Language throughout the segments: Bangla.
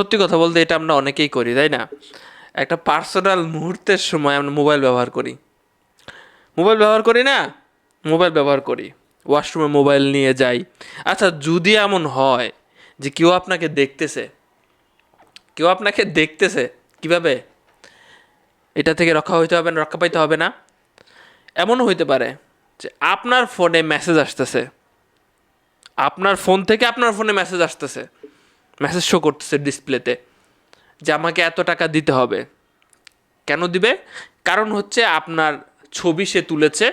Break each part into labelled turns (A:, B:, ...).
A: সত্যি কথা বলতে এটা আমরা অনেকেই করি, তাই না? একটা পার্সোনাল মুহূর্তের সময় আমরা মোবাইল ব্যবহার করি। মোবাইল ব্যবহার করি না? মোবাইল ব্যবহার করি। ওয়াশরুমে মোবাইল নিয়ে যাই। আচ্ছা যদি এমন হয় যে কেউ আপনাকে দেখতেছে, কেউ আপনাকে দেখতেছে, কীভাবে? এটা থেকে রক্ষা হইতে হবে না, রক্ষা পাইতে হবে না? এমনও হইতে পারে যে আপনার ফোনে মেসেজ আসতেছে। আপনার ফোন থেকে আপনার ফোনে মেসেজ আসতেছে। মেসেজ শো করতেছে ডিসপ্লেতে যে আমাকে এত টাকা দিতে হবে। কেন দিবে? কারণ হচ্ছে আপনার ছবি সে তুলেছে,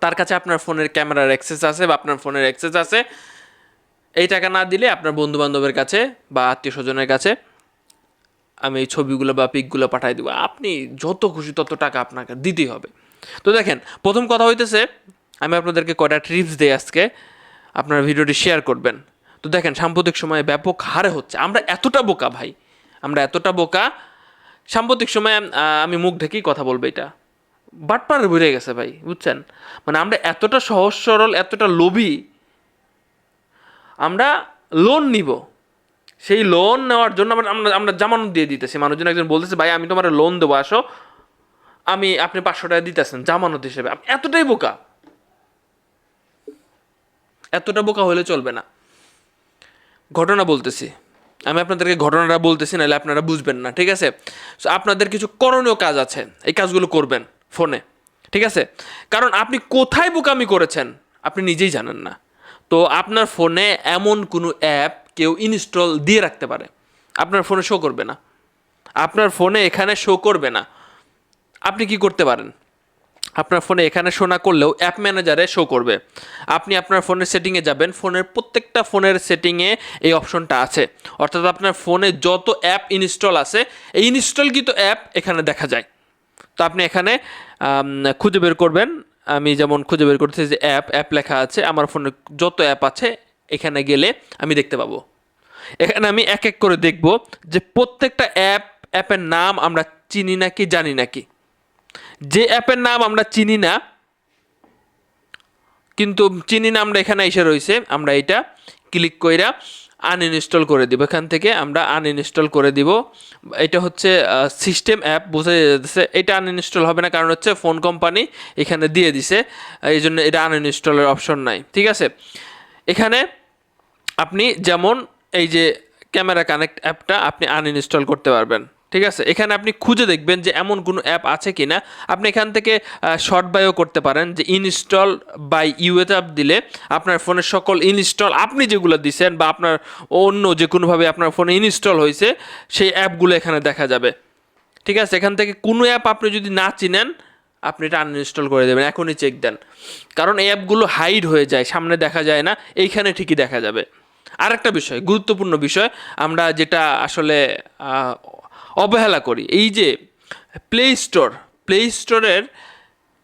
A: তার কাছে আপনার ফোনের ক্যামেরার অ্যাক্সেস আছে বা আপনার ফোনের অ্যাক্সেস আছে। এই টাকা না দিলে আপনার বন্ধু বান্ধবের কাছে বা আত্মীয় স্বজনের কাছে আমি এই ছবিগুলো বা পিকগুলো পাঠিয়ে দেবো। আপনি যত খুশি তত টাকা আপনাকে দিতেই হবে। তো দেখেন, প্রথম কথা হইতেছে, আমি আপনাদেরকে কয়টা ট্রিপস দিই আজকে, আপনারা ভিডিওটি শেয়ার করবেন। তো দেখেন, সাম্প্রতিক সময়ে ব্যাপক হারে হচ্ছে। আমরা এতটা বোকা ভাই, আমরা এতটা বোকা, সাম্প্রতিক সময়ে আমি মুখ ঢেকেই কথা বলব এটা। বাটপার বেড়ে গেছে ভাই, বুঝছেন? মানে আমরা এতটা সহজ, সরল, এতটা লোভী, আমরা লোন নিব। সেই লোন নেওয়ার জন্য আমরা আমরা আমরা জামানত দিয়ে দিতেছি। মানুষজন একজন বলতেছে, ভাই, আমি তোমার লোন দেবো, আসো। আমি, আপনি পাঁচশো টাকা দিতেছেন, জামানত হিসেবে। এতটাই বোকা। এতটা বোকা হলে চলবে না। ঘটনা বলতেছি। আমি আপনাদেরকে ঘটনাটা বলতেছি, নাহলে আপনারা বুঝবেন না, ঠিক আছে? সো আপনাদের কিছু করণীয় কাজ আছে, এই কাজগুলো করবেন ফোনে, ঠিক আছে? কারণ আপনি কোথায় বোকামি করেছেন, আপনি নিজেই জানেন না। তো আপনার ফোনে এমন কোনো অ্যাপ কেউ ইনস্টল দিয়ে রাখতে পারে, আপনার ফোনে শো করবে না। আপনার ফোনে এখানে শো করবে না। আপনি কি করতে পারেন? আপনার ফোনে এখানে শো না করলেও অ্যাপ ম্যানেজারে শো করবে। আপনি আপনার ফোনের সেটিংয়ে যাবেন, ফোনের প্রত্যেকটা ফোনের সেটিংয়ে এই অপশনটা আছে। অর্থাৎ আপনার ফোনে যত অ্যাপ ইনস্টল আছে, এই ইনস্টলকৃত অ্যাপ এখানে দেখা যায়। তো আপনি এখানে খুঁজে বের করবেন। আমি যেমন খুঁজে বের করতেছি যে অ্যাপ অ্যাপ লেখা আছে, আমার ফোনে যত অ্যাপ আছে, এখানে গেলে আমি দেখতে পাবো। এখানে আমি এক এক করে দেখব যে প্রত্যেকটা অ্যাপ অ্যাপের নাম আমরা চিনি নাকি, জানি নাকি। যে অ্যাপের নাম আমরা চিনি না, কিন্তু চিনি না আমরা এখানে এসে রয়েছে, আমরা এটা ক্লিক কইরা আনইনস্টল করে দিব। এখান থেকে আমরা আনইনস্টল করে দিব। এটা হচ্ছে সিস্টেম অ্যাপ বোঝা যাচ্ছে, এটা আনইনস্টল হবে না, কারণ হচ্ছে ফোন কোম্পানি এখানে দিয়ে দিছে, এই জন্য এটা আনইনস্টলের অপশন নাই, ঠিক আছে? এখানে আপনি যেমন এই যে ক্যামেরা কানেক্ট অ্যাপটা আপনি আনইনস্টল করতে পারবেন। ঠিক আছে? এখানে আপনি খুঁজে দেখবেন যে এমন কোনো অ্যাপ আছে কি না আপনি এখান থেকে শর্ট বাইও করতে পারেন যে ইনস্টল বাই ইউএ অ্যাপ দিলে আপনার ফোনের সকল ইনস্টল আপনি যেগুলো দিছেন বা আপনার অন্য যে কোনোভাবে আপনার ফোনে ইনস্টল হয়েছে, সেই অ্যাপগুলো এখানে দেখা যাবে। ঠিক আছে? এখান থেকে কোনো অ্যাপ আপনি যদি না চিনেন, আপনি এটা আনইনস্টল করে দেবেন। এখনই চেক দেন। কারণ এই অ্যাপগুলো হাইড হয়ে যায়, সামনে দেখা যায় না, এইখানে ঠিকই দেখা যাবে। আরেকটা বিষয়, গুরুত্বপূর্ণ বিষয়, আমরা যেটা আসলে অবহেলা করি। এই যে প্লে স্টোর প্লে স্টোরের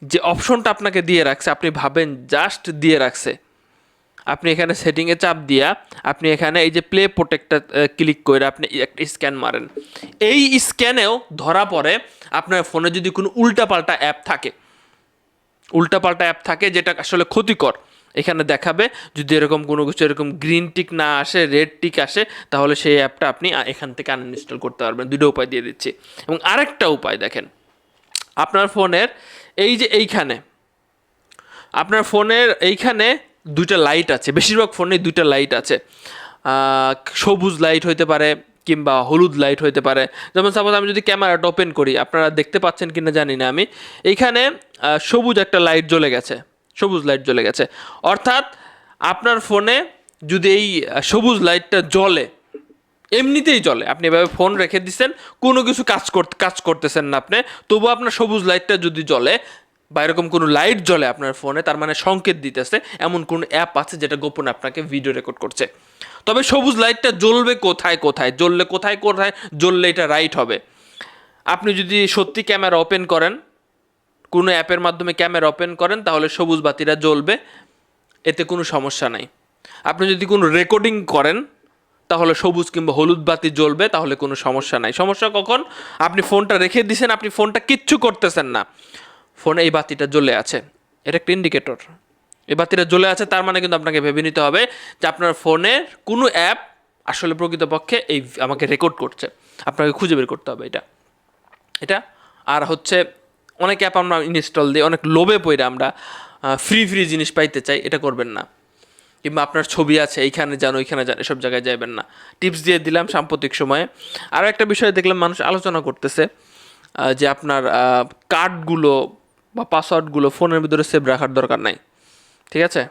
A: যে অপশনটা আপনাকে দিয়ে রাখছে, আপনি ভাবেন জাস্ট দিয়ে রাখছে। আপনি এখানে সেটিংয়ে চাপ দিয়া আপনি এখানে এই যে প্লে প্রোটেক্টটা ক্লিক করে আপনি একটা স্ক্যান মারেন। এই স্ক্যানেও ধরা পড়ে আপনার ফোনে যদি কোনো উল্টাপাল্টা অ্যাপ থাকে। উল্টাপাল্টা অ্যাপ থাকে যেটা আসলে ক্ষতিকর। এখানে দেখাবে, যদি এরকম কোনো কিছু, এরকম গ্রিন টিক না আসে রেড টিক আসে, তাহলে সেই অ্যাপটা আপনি এখান থেকে আনইনস্টল করতে পারবেন। দুটো উপায় দিয়ে দিচ্ছি। এবং আরেকটা উপায় দেখেন, আপনার ফোনের এই যে এইখানে, আপনার ফোনের এইখানে দুইটা লাইট আছে, বেশিরভাগ ফোনে দুইটা লাইট আছে। সবুজ লাইট হইতে পারে কিংবা হলুদ লাইট হইতে পারে। যেমন সাপোজ আমি যদি ক্যামেরাটা ওপেন করি, আপনারা দেখতে পাচ্ছেন কিনা জানি না আমি। এইখানে সবুজ একটা লাইট জ্বলে গেছে। সবুজ লাইট জ্বলে গেছে। অর্থাৎ আপনার ফোনে যদি এই সবুজ লাইটটা জ্বলে, এমনিতেই জ্বলে, আপনি এভাবে ফোন রেখে দিচ্ছেন, কোনো কিছু কাজ করতে, কাজ করতেছেন না আপনি, তবু আপনার সবুজ লাইটটা যদি জ্বলে বা এরকম কোনো লাইট জ্বলে আপনার ফোনে তার মানে সংকেত দিতেছে, এমন কোনো অ্যাপ আছে যেটা গোপনে আপনাকে ভিডিও রেকর্ড করছে। তবে সবুজ লাইটটা জ্বলবে কোথায় কোথায়? জ্বললে কোথায় কোথায়? জ্বললে এটা রাইট হবে। আপনি যদি সত্যি ক্যামেরা ওপেন করেন কোনো অ্যাপের মাধ্যমে ক্যামেরা ওপেন করেন, তাহলে সবুজ বাতিটা জ্বলবে, এতে কোনো সমস্যা নাই। আপনি যদি কোনো রেকর্ডিং করেন, তাহলে সবুজ কিংবা হলুদ বাতি জ্বলবে, তাহলে কোনো সমস্যা নাই। সমস্যা কখন? আপনি ফোনটা রেখে দিছেন, আপনি ফোনটা কিচ্ছু করতেছেন না। ফোনে এই বাতিটা জ্বলে আছে। এটা একটা ইন্ডিকেটর এই বাতিটা জ্বলে আছে, তার মানে কিন্তু আপনাকে ভেবে নিতে হবে যে আপনার ফোনের কোনো অ্যাপ আসলে প্রকৃতপক্ষে এই আমাকে রেকর্ড করছে। আপনাকে খুঁজে বের করতে হবে এটা। এটা আর হচ্ছে অনেক অ্যাপ আমরা ইনস্টল দিই অনেক লোভে পড়ে আমরা ফ্রি ফ্রি জিনিস পাইতে চাই, এটা করবেন না। কিংবা আপনার ছবি আছে, এইখানে যান, ওইখানে যান, এসব জায়গায় যাবেন না। টিপস দিয়ে দিলাম সাম্প্রতিক সময়ে। আরও একটা বিষয় দেখলাম, মানুষ আলোচনা করতেছে যে আপনার কার্ডগুলো বা পাসওয়ার্ডগুলো ফোনের ভিতরে সেভ রাখার দরকার নাই। ঠিক আছে?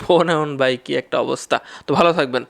A: ফোন এমন ভাই একটা অবস্থা। তো ভালো থাকবেন।